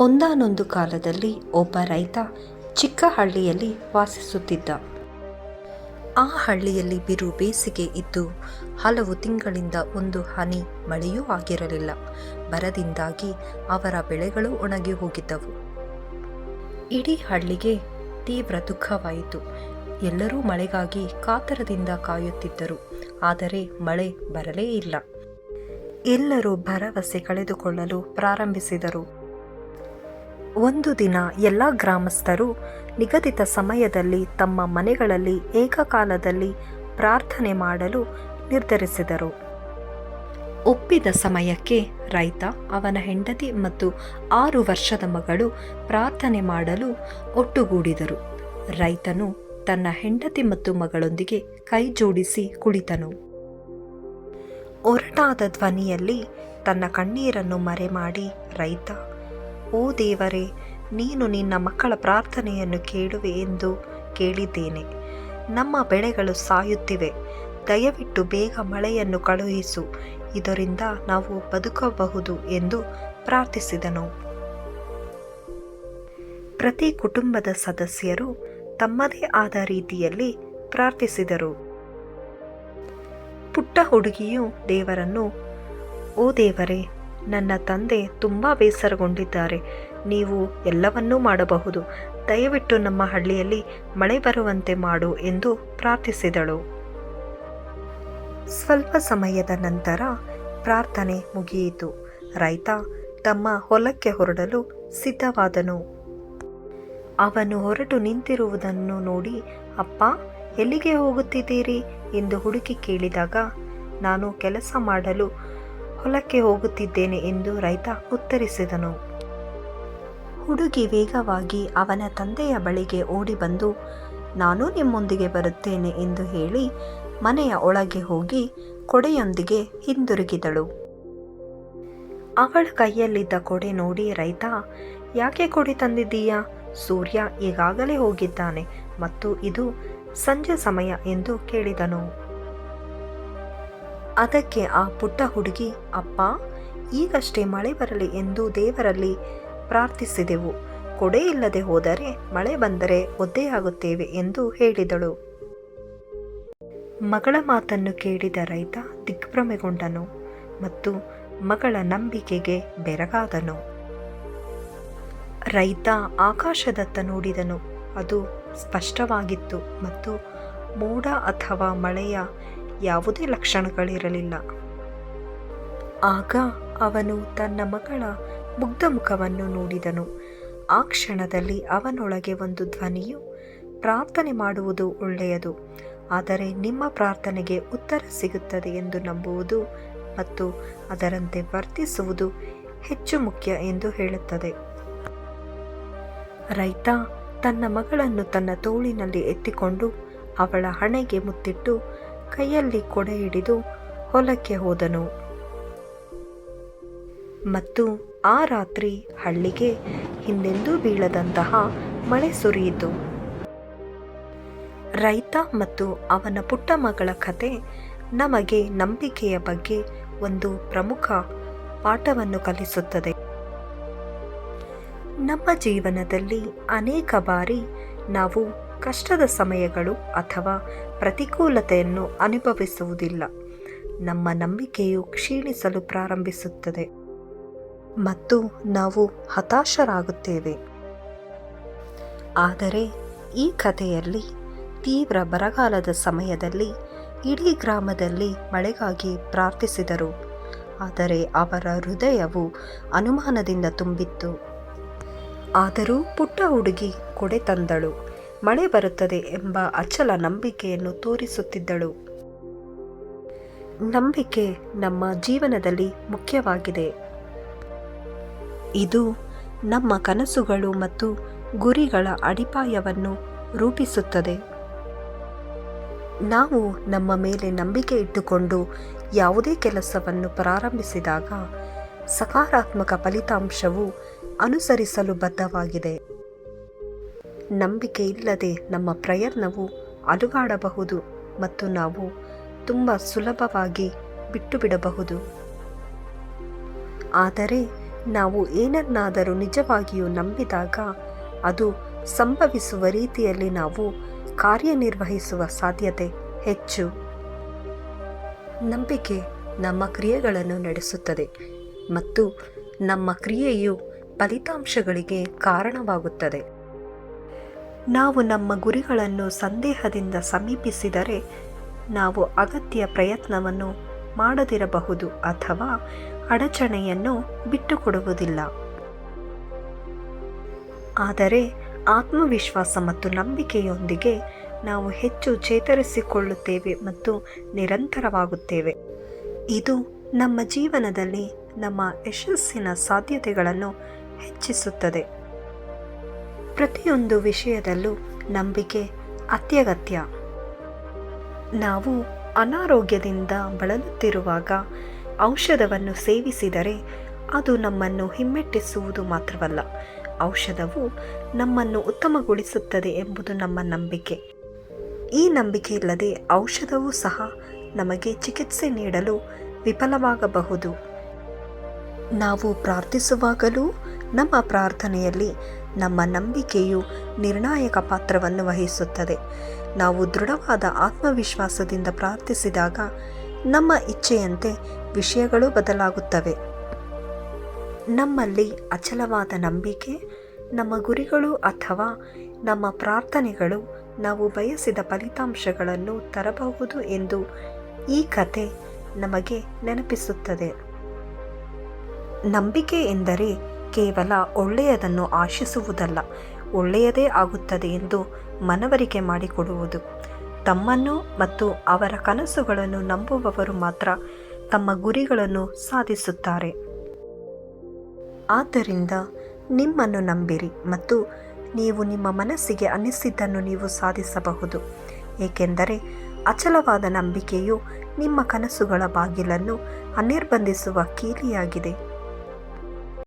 ಒಂದಾನೊಂದು ಕಾಲದಲ್ಲಿ ಒಬ್ಬ ರೈತ ಚಿಕ್ಕ ಹಳ್ಳಿಯಲ್ಲಿ ವಾಸಿಸುತ್ತಿದ್ದ. ಆ ಹಳ್ಳಿಯಲ್ಲಿ ಬಿರು ಬೇಸಿಗೆ ಇದ್ದು ಹಲವು ತಿಂಗಳಿಂದ ಒಂದು ಹನಿ ಮಳೆಯೂ ಆಗಿರಲಿಲ್ಲ. ಬರದಿಂದಾಗಿ ಅವರ ಬೆಳೆಗಳು ಒಣಗಿ ಹೋಗಿದ್ದವು. ಇಡೀ ಹಳ್ಳಿಗೆ ತೀವ್ರ ದುಃಖವಾಯಿತು. ಎಲ್ಲರೂ ಮಳೆಗಾಗಿ ಕಾತರದಿಂದ ಕಾಯುತ್ತಿದ್ದರು. ಆದರೆ ಮಳೆ ಬರಲೇ ಇಲ್ಲ. ಎಲ್ಲರೂ ಭರವಸೆ ಕಳೆದುಕೊಳ್ಳಲು ಪ್ರಾರಂಭಿಸಿದರು. ಒಂದು ದಿನ ಎಲ್ಲ ಗ್ರಾಮಸ್ಥರು ನಿಗದಿತ ಸಮಯದಲ್ಲಿ ತಮ್ಮ ಮನೆಗಳಲ್ಲಿ ಏಕಕಾಲದಲ್ಲಿ ಪ್ರಾರ್ಥನೆ ಮಾಡಲು ನಿರ್ಧರಿಸಿದರು. ಒಪ್ಪಿದ ಸಮಯಕ್ಕೆ ರೈತ, ಅವನ ಹೆಂಡತಿ ಮತ್ತು ಆರು ವರ್ಷದ ಮಗಳು ಪ್ರಾರ್ಥನೆ ಮಾಡಲು ಒಟ್ಟುಗೂಡಿದರು. ರೈತನು ತನ್ನ ಹೆಂಡತಿ ಮತ್ತು ಮಗಳೊಂದಿಗೆ ಕೈ ಜೋಡಿಸಿ ಕುಳಿತನು. ಒರಟಾದ ಧ್ವನಿಯಲ್ಲಿ ತನ್ನ ಕಣ್ಣೀರನ್ನು ಮರೆಮಾಡಿ ರೈತ ಓ ದೇವರೇ, ನೀನು ನಿನ್ನ ಮಕ್ಕಳ ಪ್ರಾರ್ಥನೆಯನ್ನು ಕೇಳುವೆ ಎಂದು ಕೇಳಿದ್ದೇನೆ. ನಮ್ಮ ಬೆಳೆಗಳು ಸಾಯುತ್ತಿವೆ. ದಯವಿಟ್ಟು ಬೇಗ ಮಳೆಯನ್ನು ಕಳುಹಿಸು. ಇದರಿಂದ ನಾವು ಬದುಕಬಹುದು ಎಂದು ಪ್ರಾರ್ಥಿಸಿದನು. ಪ್ರತಿ ಕುಟುಂಬದ ಸದಸ್ಯರು ತಮ್ಮದೇ ಆದ ರೀತಿಯಲ್ಲಿ ಪ್ರಾರ್ಥಿಸಿದರು. ಪುಟ್ಟ ಹುಡುಗಿಯು ದೇವರನ್ನು, ಓ ದೇವರೇ ನನ್ನ ತಂದೆ ತುಂಬ ಬೇಸರಗೊಂಡಿದ್ದಾರೆ. ನೀವು ಎಲ್ಲವನ್ನೂ ಮಾಡಬಹುದು. ದಯವಿಟ್ಟು ನಮ್ಮ ಹಳ್ಳಿಯಲ್ಲಿ ಮಳೆ ಬರುವಂತೆ ಮಾಡು ಎಂದು ಪ್ರಾರ್ಥಿಸಿದಳು. ಸ್ವಲ್ಪ ಸಮಯದ ನಂತರ ಪ್ರಾರ್ಥನೆ ಮುಗಿಯಿತು. ರೈತ ತಮ್ಮ ಹೊಲಕ್ಕೆ ಹೊರಡಲು ಸಿದ್ಧವಾದನು. ಅವನು ಹೊರಟು ನಿಂತಿರುವುದನ್ನು ನೋಡಿ, ಅಪ್ಪ, ಎಲ್ಲಿಗೆ ಹೋಗುತ್ತಿದ್ದೀರಿ? ಎಂದು ಹುಡುಕಿ ಕೇಳಿದಾಗ, ನಾನು ಕೆಲಸ ಮಾಡಲು ಹೊಲಕ್ಕೆ ಹೋಗುತ್ತಿದ್ದೇನೆ ಎಂದು ರೈತ ಉತ್ತರಿಸಿದನು. ಹುಡುಗಿ ವೇಗವಾಗಿ ಅವನ ತಂದೆಯ ಬಳಿಗೆ ಓಡಿ ಬಂದು, ನಾನು ನಿಮ್ಮೊಂದಿಗೆ ಬರುತ್ತೇನೆ ಎಂದು ಹೇಳಿ ಮನೆಯ ಒಳಗೆ ಹೋಗಿ ಕೊಡೆಯೊಂದಿಗೆ ಹಿಂದಿರುಗಿದಳು. ಅವಳ ಕೈಯಲ್ಲಿದ್ದ ಕೊಡೆ ನೋಡಿ ರೈತ, ಯಾಕೆ ಕೊಡೆ ತಂದಿದ್ದೀಯಾ? ಸೂರ್ಯ ಈಗಾಗಲೇ ಹೋಗಿದ್ದಾನೆ ಮತ್ತು ಇದು ಸಂಜೆ ಸಮಯ ಎಂದು ಕೇಳಿದನು. ಅದಕ್ಕೆ ಆ ಪುಟ್ಟ ಹುಡುಗಿ, ಅಪ್ಪ, ಈಗಷ್ಟೇ ಮಳೆ ಬರಲಿ ಎಂದು ದೇವರಲ್ಲಿ ಪ್ರಾರ್ಥಿಸಿದೆವು. ಕೊಡೆ ಇಲ್ಲದೆ ಹೋದರೆ ಮಳೆ ಬಂದರೆ ಒದ್ದೆಯಾಗುತ್ತೇವೆ ಎಂದು ಹೇಳಿದಳು. ಮಗಳ ಮಾತನ್ನು ಕೇಳಿದ ರೈತ ದಿಗ್ಭ್ರಮೆಗೊಂಡನು ಮತ್ತು ಮಗಳ ನಂಬಿಕೆಗೆ ಬೆರಗಾದನು. ರೈತ ಆಕಾಶದತ್ತ ನೋಡಿದನು. ಅದು ಸ್ಪಷ್ಟವಾಗಿತ್ತು ಮತ್ತು ಮೋಡ ಅಥವಾ ಮಳೆಯ ಯಾವುದೇ ಲಕ್ಷಣಗಳಿರಲಿಲ್ಲ. ಆಗ ಅವನು ತನ್ನ ಮಗಳ ಮುಗ್ಧ ಮುಖವನ್ನು ನೋಡಿದನು. ಆ ಕ್ಷಣದಲ್ಲಿ ಅವನೊಳಗೆ ಒಂದು ಧ್ವನಿಯು ಪ್ರಾರ್ಥನೆ ಮಾಡುವುದು ಒಳ್ಳೆಯದು, ಆದರೆ ನಿಮ್ಮ ಪ್ರಾರ್ಥನೆಗೆ ಉತ್ತರ ಸಿಗುತ್ತದೆ ಎಂದು ನಂಬುವುದು ಮತ್ತು ಅದರಂತೆ ವರ್ತಿಸುವುದು ಹೆಚ್ಚು ಮುಖ್ಯ ಎಂದು ಹೇಳುತ್ತದೆ. ರೈತ ತನ್ನ ಮಗಳನ್ನು ತನ್ನ ತೋಳಿನಲ್ಲಿ ಎತ್ತಿಕೊಂಡು ಅವಳ ಹಣೆಗೆ ಮುತ್ತಿಟ್ಟು ಕೈಯಲ್ಲಿ ಕೊಡೆ ಹಿಡಿದು ಹೊಲಕ್ಕೆ ಹೋದನು. ಮತ್ತು ಆ ರಾತ್ರಿ ಹಳ್ಳಿಗೆ ಹಿಂದೆಂದೂ ಬೀಳದಂತಹ ಮಳೆ ಸುರಿಯಿತು. ರೈತ ಮತ್ತು ಅವನ ಪುಟ್ಟ ಮಗಳ ಕತೆ ನಮಗೆ ನಂಬಿಕೆಯ ಬಗ್ಗೆ ಒಂದು ಪ್ರಮುಖ ಪಾಠವನ್ನು ಕಲಿಸುತ್ತದೆ. ನಮ್ಮ ಜೀವನದಲ್ಲಿ ಅನೇಕ ಬಾರಿ ನಾವು ಕಷ್ಟದ ಸಮಯಗಳು ಅಥವಾ ಪ್ರತಿಕೂಲತೆಯನ್ನು ಅನುಭವಿಸುವುದಿಲ್ಲ. ನಮ್ಮ ನಂಬಿಕೆಯು ಕ್ಷೀಣಿಸಲು ಪ್ರಾರಂಭಿಸುತ್ತದೆ. ಮತ್ತು ನಾವು ಹತಾಶರಾಗುತ್ತೇವೆ. ಆದರೆ ಈ ಕಥೆಯಲ್ಲಿ, ತೀವ್ರ ಬರಗಾಲದ ಸಮಯದಲ್ಲಿ ಇಡೀ ಗ್ರಾಮದಲ್ಲಿ ಮಳೆಗಾಗಿ ಪ್ರಾರ್ಥಿಸಿದರು. ಆದರೆ ಅವರ ಹೃದಯವು ಅನುಮಾನದಿಂದ ತುಂಬಿತ್ತು. ಆದರೂ ಪುಟ್ಟ ಹುಡುಗಿ ಕೊಡೆ ತಂದಳು. ಮಳೆ ಬರುತ್ತದೆ ಎಂಬ ಅಚಲ ನಂಬಿಕೆಯನ್ನು ತೋರಿಸುತ್ತಿದ್ದಳು. ನಂಬಿಕೆ ನಮ್ಮ ಜೀವನದಲ್ಲಿ ಮುಖ್ಯವಾಗಿದೆ. ಇದು ನಮ್ಮ ಕನಸುಗಳು ಮತ್ತು ಗುರಿಗಳ ಅಡಿಪಾಯವನ್ನು ರೂಪಿಸುತ್ತದೆ. ನಾವು ನಮ್ಮ ಮೇಲೆ ನಂಬಿಕೆ ಇಟ್ಟುಕೊಂಡು ಯಾವುದೇ ಕೆಲಸವನ್ನು ಪ್ರಾರಂಭಿಸಿದಾಗ ಸಕಾರಾತ್ಮಕ ಫಲಿತಾಂಶವು ಅನುಸರಿಸಲು ಬದ್ಧವಾಗಿದೆ. ನಂಬಿಕೆ ಇಲ್ಲದೆ ನಮ್ಮ ಪ್ರಯತ್ನವು ಅಲುಗಾಡಬಹುದು ಮತ್ತು ನಾವು ತುಂಬ ಸುಲಭವಾಗಿ ಬಿಟ್ಟು ಬಿಡಬಹುದು ಆದರೆ ನಾವು ಏನನ್ನಾದರೂ ನಿಜವಾಗಿಯೂ ನಂಬಿದಾಗ ಅದು ಸಂಭವಿಸುವ ರೀತಿಯಲ್ಲಿ ನಾವು ಕಾರ್ಯನಿರ್ವಹಿಸುವ ಸಾಧ್ಯತೆ ಹೆಚ್ಚು. ನಂಬಿಕೆ ನಮ್ಮ ಕ್ರಿಯೆಗಳನ್ನು ನಡೆಸುತ್ತದೆ ಮತ್ತು ನಮ್ಮ ಕ್ರಿಯೆಯು ಫಲಿತಾಂಶಗಳಿಗೆ ಕಾರಣವಾಗುತ್ತದೆ. ನಾವು ನಮ್ಮ ಗುರಿಗಳನ್ನು ಸಂದೇಹದಿಂದ ಸಮೀಪಿಸಿದರೆ ನಾವು ಅಗತ್ಯ ಪ್ರಯತ್ನವನ್ನು ಮಾಡದಿರಬಹುದು ಅಥವಾ ಅಡಚಣೆಯನ್ನು ಬಿಟ್ಟುಕೊಡುವುದಿಲ್ಲ. ಆದರೆ ಆತ್ಮವಿಶ್ವಾಸ ಮತ್ತು ನಂಬಿಕೆಯೊಂದಿಗೆ ನಾವು ಹೆಚ್ಚು ಚೇತರಿಸಿಕೊಳ್ಳುತ್ತೇವೆ ಮತ್ತು ನಿರಂತರವಾಗುತ್ತೇವೆ. ಇದು ನಮ್ಮ ಜೀವನದಲ್ಲಿ ನಮ್ಮ ಯಶಸ್ಸಿನ ಸಾಧ್ಯತೆಗಳನ್ನು ಹೆಚ್ಚಿಸುತ್ತದೆ. ಪ್ರತಿಯೊಂದು ವಿಷಯದಲ್ಲೂ ನಂಬಿಕೆ ಅತ್ಯಗತ್ಯ. ನಾವು ಅನಾರೋಗ್ಯದಿಂದ ಬಳಲುತ್ತಿರುವಾಗ ಔಷಧವನ್ನು ಸೇವಿಸಿದರೆ ಅದು ನಮ್ಮನ್ನು ಹಿಮ್ಮೆಟ್ಟಿಸುವುದು ಮಾತ್ರವಲ್ಲ, ಔಷಧವು ನಮ್ಮನ್ನು ಉತ್ತಮಗೊಳಿಸುತ್ತದೆ ಎಂಬುದು ನಮ್ಮ ನಂಬಿಕೆ. ಈ ನಂಬಿಕೆ ಇಲ್ಲದೆ ಔಷಧವೂ ಸಹ ನಮಗೆ ಚಿಕಿತ್ಸೆ ನೀಡಲು ವಿಫಲವಾಗಬಹುದು. ನಾವು ಪ್ರಾರ್ಥಿಸುವಾಗಲೂ ನಮ್ಮ ಪ್ರಾರ್ಥನೆಯಲ್ಲಿ ನಮ್ಮ ನಂಬಿಕೆಯು ನಿರ್ಣಾಯಕ ಪಾತ್ರವನ್ನು ವಹಿಸುತ್ತದೆ. ನಾವು ದೃಢವಾದ ಆತ್ಮವಿಶ್ವಾಸದಿಂದ ಪ್ರಾರ್ಥಿಸಿದಾಗ ನಮ್ಮ ಇಚ್ಛೆಯಂತೆ ವಿಷಯಗಳು ಬದಲಾಗುತ್ತವೆ. ನಮ್ಮಲ್ಲಿ ಅಚಲವಾದ ನಂಬಿಕೆ, ನಮ್ಮ ಗುರಿಗಳು ಅಥವಾ ನಮ್ಮ ಪ್ರಾರ್ಥನೆಗಳು ನಾವು ಬಯಸಿದ ಫಲಿತಾಂಶಗಳನ್ನು ತರಬಹುದು ಎಂದು ಈ ಕತೆ ನಮಗೆ ನೆನಪಿಸುತ್ತದೆ. ನಂಬಿಕೆ ಎಂದರೆ ಕೇವಲ ಒಳ್ಳೆಯದನ್ನು ಆಶಿಸುವುದಲ್ಲ, ಒಳ್ಳೆಯದೇ ಆಗುತ್ತದೆ ಎಂದು ಮನವರಿಕೆ ಮಾಡಿಕೊಡುವುದು. ತಮ್ಮನ್ನು ಮತ್ತು ಅವರ ಕನಸುಗಳನ್ನು ನಂಬುವವರು ಮಾತ್ರ ತಮ್ಮ ಗುರಿಗಳನ್ನು ಸಾಧಿಸುತ್ತಾರೆ. ಆದ್ದರಿಂದ ನಿಮ್ಮನ್ನು ನಂಬಿರಿ ಮತ್ತು ನೀವು ನಿಮ್ಮ ಮನಸ್ಸಿಗೆ ಅನಿಸಿದ್ದನ್ನು ನೀವು ಸಾಧಿಸಬಹುದು. ಏಕೆಂದರೆ ಅಚಲವಾದ ನಂಬಿಕೆಯು ನಿಮ್ಮ ಕನಸುಗಳ ಬಾಗಿಲನ್ನು ಅನಿರ್ಬಂಧಿಸುವ ಕೀಲಿಯಾಗಿದೆ.